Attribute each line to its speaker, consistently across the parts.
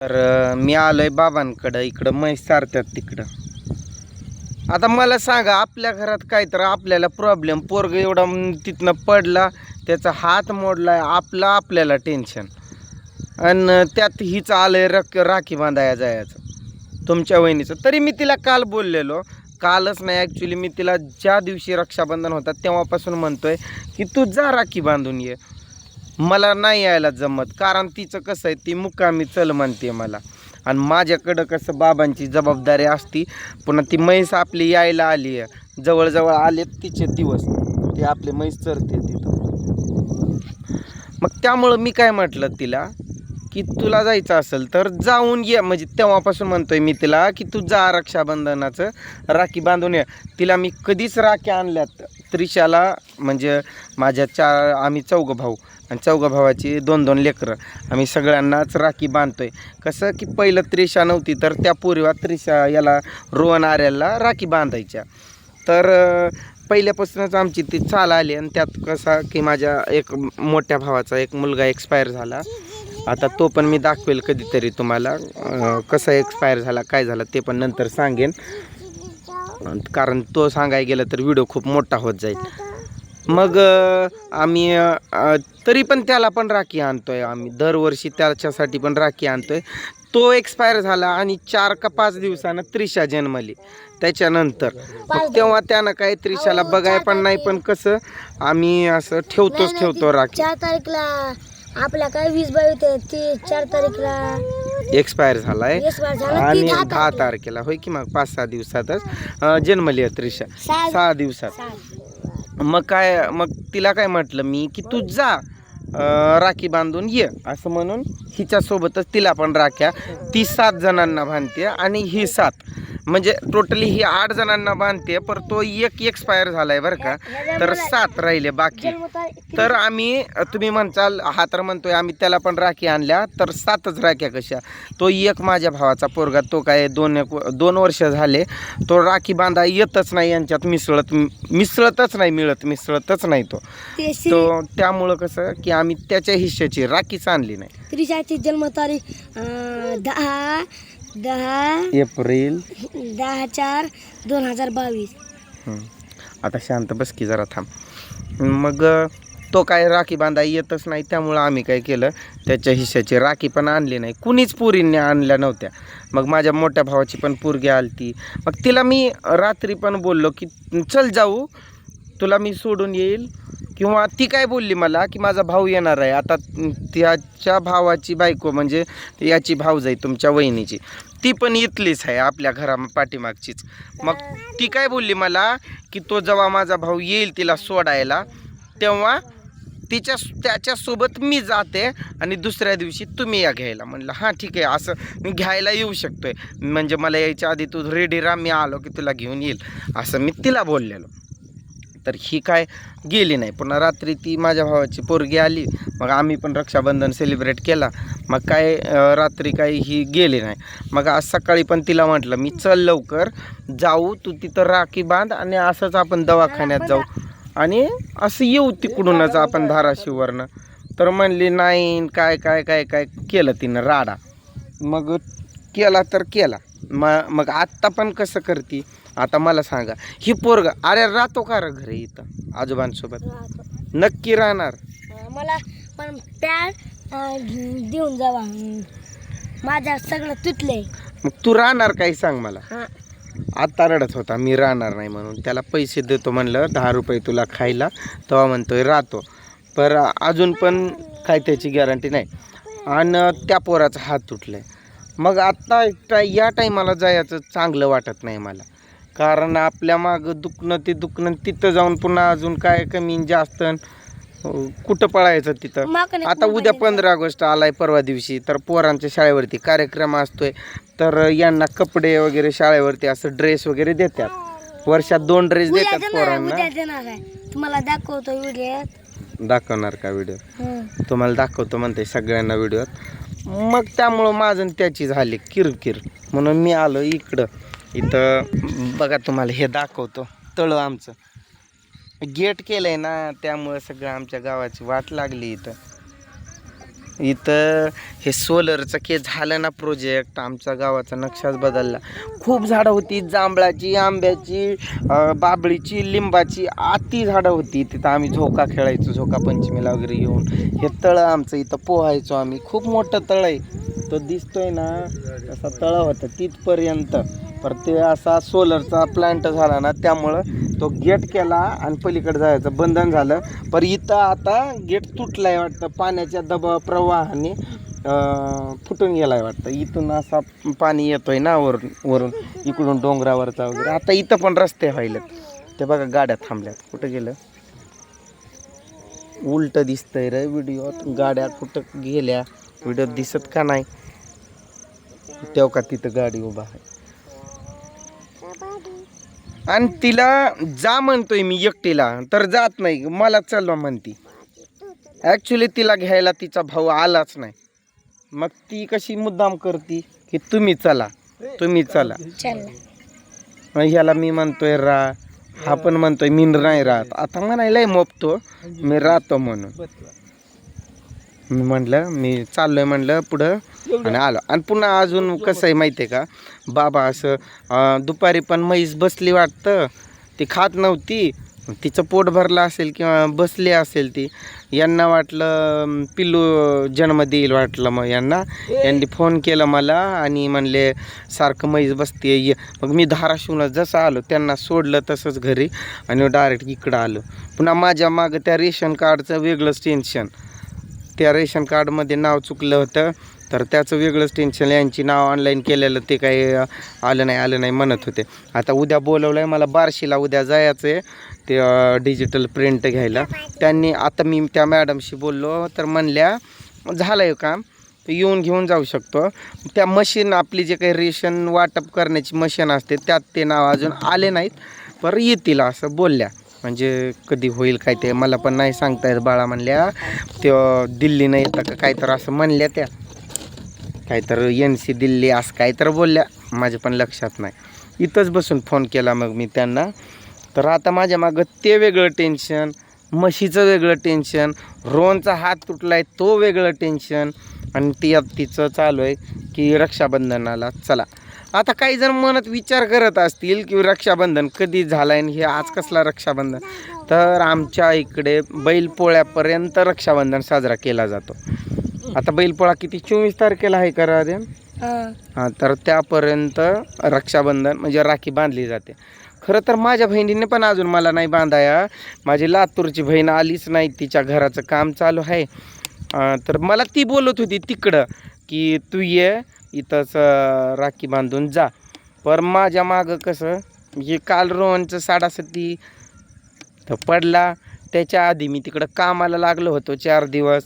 Speaker 1: तर मी आलोय बाबांकडं इकडं म्हैस सारतात तिकडं. आता मला सांगा आपल्या घरात काय तर आपल्याला प्रॉब्लेम पोरग एवढा तिथनं पडला त्याचा हात मोडलाय आपला आपल्याला टेन्शन आणि त्यात हीच आलंय रक राखी बांधाया जायचं तुमच्या वहिनीचं. तरी मी तिला काल बोललेलो. कालच नाही ॲक्च्युली मी तिला ज्या दिवशी रक्षाबंधन होता तेव्हापासून म्हणतोय की तू जा राखी बांधून ये. मला नाही यायला जमत. कारण तिचं कसं आहे ती मुकामी चल म्हणते मला. आणि माझ्याकडं कसं बाबांची जबाबदारी असती पुन्हा ती म्हैस आपली यायला आली आहे. जवळजवळ आलेत तिचे दिवस. ते आपले म्हैस चरते तिथं. मग त्यामुळं मी काय म्हटलं तिला की तुला जायचं असेल तर जाऊन ये. म्हणजे तेव्हापासून म्हणतोय मी तिला की तू जा रक्षाबंधनाचं राखी बांधून ये. तिला मी कधीच राखी आणल्यात. त्रिशाला म्हणजे माझ्या चार आम्ही चौघं भाऊ. आणि चौघं भावाची दोन दोन लेकरं. आम्ही सगळ्यांनाच राखी बांधतो आहे कसं की पहिलं त्रिशा नव्हती तर त्या पूर्वा त्रिशा याला रोहन आर्याला राखी बांधायच्या. तर पहिल्यापासूनच आमची ती चाल आली आणि त्यात कसा की माझ्या एक मोठ्या भावाचा एक मुलगा एक्सपायर झाला. आता तो पण मी दाखवेल कधीतरी तुम्हाला कसा एक्सपायर झाला काय झाला ते पण नंतर सांगेन. कारण तो सांगायला गेला तर व्हिडिओ खूप मोठा होत जाईल. मग आम्ही तरी पण त्याला पण राखी आणतोय आम्ही. दरवर्षी त्याच्यासाठी पण राखी आणतोय. तो एक्सपायर झाला आणि चार का पाच दिवसानं त्रिशा जन्मली. त्याच्यानंतर. तेव्हा त्यानं काही त्रिशाला बघाय पण नाही पण कसं आम्ही असं ठेवतोच ठेवतो राखी.
Speaker 2: चार तारीखला आपला काय वीस बावीस ते चार तारीखला
Speaker 1: एक्सपायर झालाय. आणि
Speaker 2: दहा तारखेला.
Speaker 1: होय की मग? पाच सहा दिवसातच जन्मली आहे त्रिशा.
Speaker 2: सहा-
Speaker 1: दिवसात. मग काय मग तिला काय म्हटलं मी की तू जा राखी बांधून ये असं म्हणून हिच्यासोबतच तिला पण राख्या. ती सात जणांना बांधते आणि ही सात. म्हणजे टोटली ही आठ जणांना बांधते पर तो एक एक्सपायर झालाय बरं का. तर सात राहिले बाकी. तर आम्ही तुम्ही म्हणचाल हा तर म्हणतोय आम्ही त्याला पण राखी आणल्या तर सातच राख्या कशा? तो एक माझ्या भावाचा पोरगा तो काय दोन एक दोन वर्ष झाले तो राखी बांधा येतच नाही यांच्यात मिसळत मिसळतच नाही मिळत मिसळतच नाही तो.
Speaker 2: ते
Speaker 1: त्यामुळं कसं की आम्ही त्याच्या हिश्श्याची राखीच आणली नाही.
Speaker 2: त्रिशाची जन्मतारीख दहा दहा
Speaker 1: एप्रिल.
Speaker 2: दहा चार दोन हजार बावीस.
Speaker 1: आता शांत बस की जरा थांब. मग तो काय राखी बांधा येतच नाही त्यामुळं आम्ही काय केलं त्याच्या हिश्श्याची राखी पण आणली नाही. कुणीच पुरींनी आणल्या नव्हत्या. मग माझ्या मोठ्या भावाची पण पोरगी आलती. मग तिला मी रात्री पण बोललो की चल जाऊ तुला मी सोडून येईल? किंवा ती काय बोलली मला की माझा भाऊ येणार आहे. आता त्याच्या भावाची बायको म्हणजे याची भाऊजाई तुमच्या वहिनीची. ती पण इथलीच आहे आपल्या घरा पाठीमागचीच. मग ती काय बोलली मला की तो जेव्हा माझा भाऊ येईल तिला सोडायला तेव्हा तिच्या त्याच्यासोबत मी जाते आणि दुसऱ्या दिवशी तुम्ही या घ्यायला. म्हणलं हां ठीक आहे. असं मी घ्यायला येऊ शकतो आहे म्हणजे मला यायच्या आधी तू रेडी राहा. मी आलो की तुला घेऊन येईल. असं मी तिला बोललेलो. तर ही काय गेली नाही. पुन्हा रात्री ती माझ्या भावाची पोरगी आली. मग आम्ही पण रक्षाबंधन सेलिब्रेट केला. मग काय रात्री काही ही गेली नाही. मग आज सकाळी पण तिला म्हटलं मी चल लवकर. जाऊ तू तिथं राखी बांध आणि असंच आपण दवाखान्यात जाऊ. आणि असं येऊ तिकडूनच आपण धाराशिववरनं. तर म्हणली नाही काय काय काय काय केलं तिनं राडा. मग केला तर केला. म मग आत्ता पण कसं करती? आता मला सांगा. ही पोरग अरे राहतो का रे घरी इथं आजोबांसोबत. नक्की राहणार?
Speaker 2: मला पण पॅड देऊन जावा. अं, माझ्या सगळं तुटले
Speaker 1: मग तू राहणार काही सांग मला?
Speaker 2: हा.
Speaker 1: आता रडत होता मी राहणार नाही म्हणून. त्याला पैसे देतो म्हणलं दहा रुपये तुला खायला. तेव्हा म्हणतोय राहतो. पर अजून पण काय त्याची गॅरंटी नाही. आणि त्या पोराचा हात तुटलाय. मग आत्ता टा- या टायमाला जायचं चांगलं वाटत नाही मला. कारण आपल्या मागं दुखणं ते दुखणं तिथं जाऊन पुन्हा अजून काय कमी जास्त कुठं पळायचं तिथं? आता उद्या पंधरा ऑगस्ट आलाय परवा दिवशी तर पोरांच्या शाळेवरती कार्यक्रम असतोय. तर यांना कपडे वगैरे शाळेवरती असं ड्रेस वगैरे देतात. वर्षात दोन ड्रेस देतात पोरांना.
Speaker 2: तुम्हाला दाखवतो व्हिडिओ
Speaker 1: दाखवणार का व्हिडिओ? तुम्हाला दाखवतो म्हणते सगळ्यांना व्हिडिओत. मग त्यामुळं माझं आणि त्याची झाली किरकिर. म्हणून मी आलो इकडं. इथं बघा तुम्हाला हे दाखवतो. तळं आमचं. गेट केलं आहे ना त्यामुळं सगळं आमच्या गावाची वाट लागली इथं. इथं हे सोलरचं के झालं ना प्रोजेक्ट आमच्या गावाचा नक्षाच बदलला. खूप झाडं होती जांभळाची आंब्याची बाबळीची लिंबाची आती झाडं होती. तिथं आम्ही झोका खेळायचो झोका पंचमीला वगैरे येऊन. हे तळं आमचं इथं पोहायचो आम्ही. खूप मोठं तळं आहे. तो दिसतोय ना असा तळं होतं तिथपर्यंत. पर ते असा सोलरचा प्लांट झाला ना त्यामुळं तो गेट केला आणि पलीकडे जायचं बंधन झालं. पर इथं आता गेट तुटलाय वाटतं पाण्याच्या दबाव प्रवाहाने फुटून फुटून गेलाय वाटतं. इथून असा पाणी येतोय ना वरून वरून इकडून डोंगरावरचा वगैरे. आता इथं पण रस्ते व्हायलेत. ते बघा गाड्या थांबल्यात. कुठं गेलं? उलट दिसतंय रे व्हिडिओत गाड्या कुठं गेल्या? व्हिडिओत दिसत का नाही? तेव्हा का तिथं गाडी उभा आहे? आणि तिला जा म्हणतोय मी एकटीला तर जात नाही. मला चल म्हणती. ॲक्च्युली तिला घ्यायला तिचा भाऊ आलाच नाही. मग ती कशी मुद्दाम करती की तुम्ही चला तुम्ही चला.
Speaker 2: चल.
Speaker 1: मग ह्याला मी म्हणतोय रा. हा पण म्हणतोय मी नाही राहत. आता म्हणायलाय मोपतो. मी राहतो म्हणून. मी म्हणलं मी चाललोय म्हणलं पुढं आणि आलो. आणि पुन्हा अजून कसं आहे माहिती आहे का? बाबा असं अं, दुपारी पण म्हैस बसली वाटतं. ती खात नव्हती. तिचं पोट भरलं असेल किंवा बसली असेल ती. यांना वाटलं अं, पिल्लू जन्म देईल वाटलं मग यांना. यांनी फोन केला मला आणि म्हणले सारखं म्हैस बसते ये. मग मी धाराशिवला जसं आलो त्यांना सोडलं तसंच घरी आणि डायरेक्ट इकडं आलो. पुन्हा माझ्या मागं त्या रेशन कार्डचं वेगळंच टेन्शन त्या रेशन कार्डमध्ये नाव चुकलं होतं. तर त्याचं वेगळंच टेन्शन यांची नाव ऑनलाईन केलेलं ते काही आलं नाही आलं नाही म्हणत होते. आता उद्या बोलवलं आहे मला बार्शीला उद्या जायचं आहे ते डिजिटल प्रिंट घ्यायला. त्यांनी आता मी त्या मॅडमशी बोललो. तर म्हणल्या झालं आहे काम. येऊन घेऊन जाऊ शकतो. त्या मशीन आपली जे काही रेशन वाटप करण्याची मशीन असते त्यात ते नाव अजून आले नाहीत. पर येतील असं बोलल्या. म्हणजे कधी होईल काय ते मला पण नाही सांगता येत बाळा म्हणल्या. ते दिल्लीनं येतं का काय तर असं म्हणल्या त्या. काय तर एन सी दिल्ली असं काय तर बोलल्या. माझ्या पण लक्षात नाही. इथंच बसून फोन केला मग मी त्यांना. तर आता माझ्या मागं ते वेगळं टेन्शन म्हशीचं वेगळं टेन्शन रोनचा हात तुटला आहे तो वेगळं टेन्शन आणि ती तिचं चालू आहे की रक्षाबंधनाला. चला. आता काही जण मनात विचार करत असतील की रक्षाबंधन कधी झालं आहे हे आज कसला रक्षाबंधन? तर आमच्या इकडे बैलपोळ्यापर्यंत रक्षाबंधन साजरा केला जातो. आता बैलपोळा किती? चोवीस तारखेला आहे का राधेन?
Speaker 2: हं.
Speaker 1: तर त्यापर्यंत रक्षाबंधन म्हणजे राखी बांधली जाते. खरं तर माझ्या बहिणीने पण अजून मला नाही बांधाया. माझी लातूरची बहीण आलीच नाही तिच्या घराचं काम चालू आहे. तर मला ती बोलत होती तिकडं की तू ये इथंच राखी बांधून जा. पर माझ्या मागं कसं हे काल रोहनचं साडासती तर पडला. त्याच्या आधी मी तिकडं कामाला लागलो होतो चार दिवस.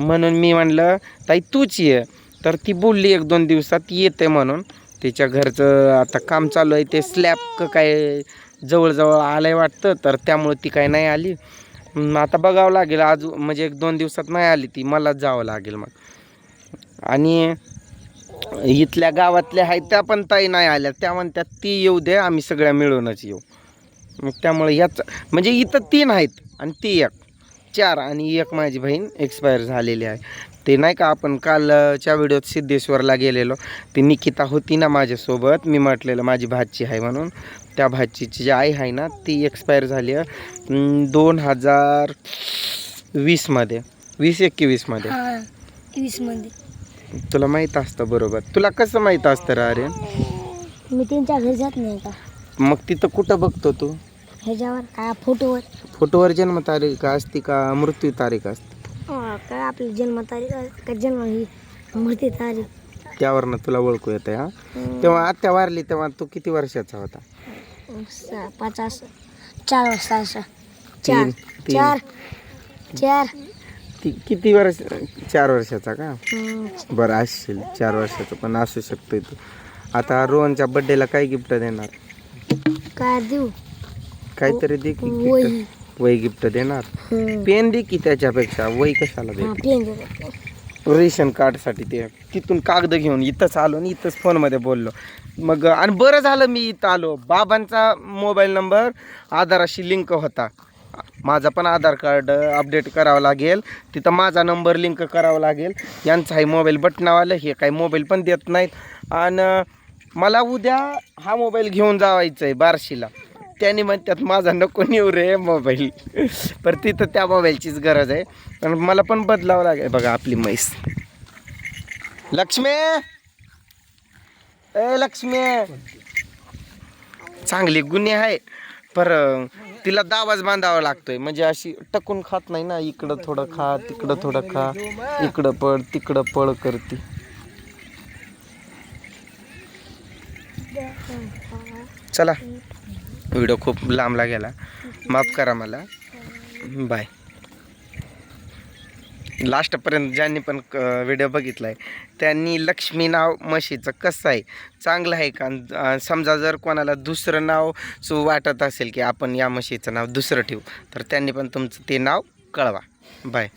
Speaker 1: म्हणून मी म्हणलं ताई तूच ये. तर ती बोलली एक दोन दिवसात येते म्हणून. तिच्या घरचं आता काम चालू आहे ते स्लॅब काय जवळजवळ आलं आहे वाटतं तर त्यामुळे ती काय नाही आली. आता बघावं लागेल आज म्हणजे एक दोन दिवसात नाही आली ती मलाच जावं लागेल मग. आणि इथल्या गावातल्या आहेत त्या पण ताई नाही आल्या. त्या म्हणतात ती येऊ दे आम्ही सगळ्या मिळूनच येऊ. मग त्यामुळे ह्याच म्हणजे इथं तीन आहेत आणि ती एक. चार आणि एक माझी बहीण एक्सपायर झालेली आहे. ते नाही का आपण कालच्या व्हिडिओत सिद्धेश्वरला गेलेलो. ती निकिता होती ना माझ्यासोबत. मी म्हटलेलं माझी भाची आहे म्हणून. त्या भाचीची जी आई आहे ना ती एक्सपायर झाली आहे. दोन हजार वीसमध्ये वीस एकवीसमध्ये.
Speaker 2: वीसमध्ये
Speaker 1: तुला माहीत असतं बरोबर. तुला कसं माहीत असतं रे अरे
Speaker 2: मी त्यांच्या घरी जात नाही का?
Speaker 1: मग तिथं कुठं बघतो तू?
Speaker 2: ह्याच्यावर काय फोटोवर.
Speaker 1: फोटोवर जन्मतारीख असते का? मृत्यू तारीख असते?
Speaker 2: अं, काय आपली जन्मतारीख आहे, का? जन्म ही मृत्यू तारीख.
Speaker 1: त्यावरनं तुला ओळखू येते हा?
Speaker 2: अं,
Speaker 1: तेव्हा आत्या वारली तेव्हा तू किती वर्षाचा होता?
Speaker 2: सहा पाच असं चार वाजता असं चार
Speaker 1: तीन तीन.
Speaker 2: चार चार.
Speaker 1: ती किती वर्ष चार वर्षाचा का? बरं असशील चार वर्षाचं पण असू शकतोय तू आता रोहनच्या बड्डेला काय गिफ्ट देणार?
Speaker 2: काय देऊ
Speaker 1: काहीतरी दे की
Speaker 2: वही.
Speaker 1: गिफ्ट देणार. पेन दे की त्याच्यापेक्षा. वही कशाला दे. रेशन कार्डसाठी ते. तिथून कागद घेऊन इथंच आलो आणि इथंच फोनमध्ये बोललो. मग आणि बरं झालं मी इथं आलो. बाबांचा मोबाईल नंबर आधाराशी लिंक होता. माझा पण आधार कार्ड अपडेट करावं लागेल. तिथं माझा नंबर लिंक करावा लागेल. यांचाही आहे मोबाईल बटनावालं हे काही मोबाईल पण देत नाहीत. आणि मला उद्या हा मोबाईल घेऊन जावायचं आहे बारशीला. त्याने म्हणतात माझा नको नेऊ रे मोबाईल. पर तिथं त्या मोबाईलचीच गरज आहे. पण मला पण बदलावं लागेल. बघा आपली म्हैस. लक्ष्मी! ए लक्ष्मी! चांगली गुन्हे आहे. पर तिला दावाच बांधावा लागतोय. म्हणजे अशी टकून खात नाही ना इकडं थोडं खा तिकडं थोडं खा इकडं पळ तिकडं पळ करते. चला. व्हिडिओ खूप लांबला गेला. माफ करा मला. बाय. लास्टपर्यंत ज्यांनी पण व्हिडिओ बघितला आहे त्यांनी लक्ष्मी नाव म्हशीचं कसं आहे चांगलं आहे का? समजा जर कोणाला दुसरं नाव सु वाटत असेल की आपण या म्हशीचं नाव दुसरं ठेवू तर त्यांनी पण तुमचं ते नाव कळवा. बाय.